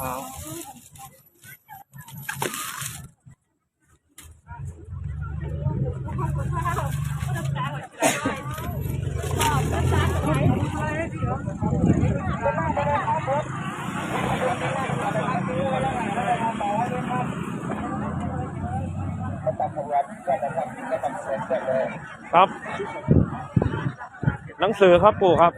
ครับครับ หนังสือครับปู่ครับ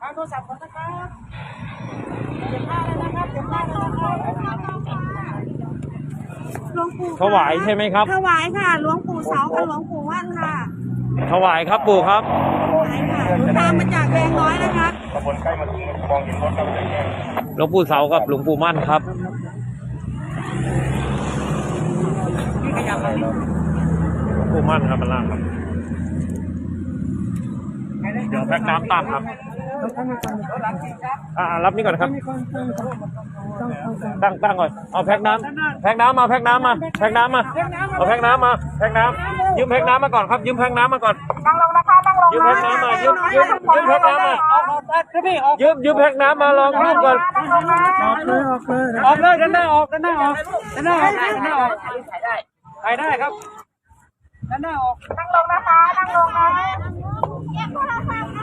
ทาง โทรศัพท์ก่อนนะครับเก็บผ้าเลยนะครับเก็บผ้าเลยนะครับหลวงปู่ถวายใช่ไหมครับ ถวายค่ะ หลวงปู่เสากับหลวงปู่ว่านค่ะ ถวายครับปู่ครับถวายค่ะตามมาจากแวงน้อยนะคะหลวงปู่เสากับหลวงปู่มั่นครับหลวงปู่มั่นครับมาล่างครับเดี๋ยวแพ็กน้ำตั้งครับ อ่ารับนี่ก่อนครับ ตั้งตั้งก่อน เอาแพ็กน้ำแพ็กน้ำมาแพ็กน้ำมาแพ็กน้ำมา เอาแพ็กน้ำมาแพ็กน้ำยืมแพ็กน้ำมาก่อนครับ ยืมแพ็กน้ำมาก่อนนั่งลงนะคะนั่งลงยืมแพ็กน้ำมา ยืมยืมยืมแพ็กน้ำมายืมยืมแพ็กน้ำมาลองยืมก่อน ออกเลยออกเลยออกเลยด้านหน้าออกด้านหน้าออกด้านหน้าออกด้านหน้าออกถ่ายได้ครับด้านหน้าออก นั่งลงนะคะ นั่งลงนะเก็บโทรศัพท์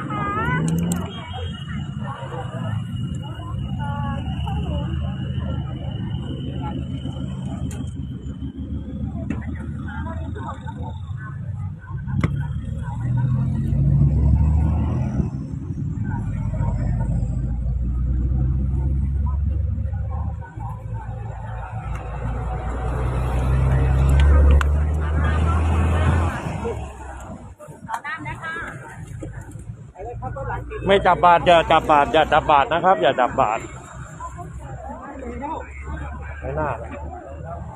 ไม่จับบาทอย่าจับบาทอย่าจับบาทนะครับ อย่าจับบาทไม่น่า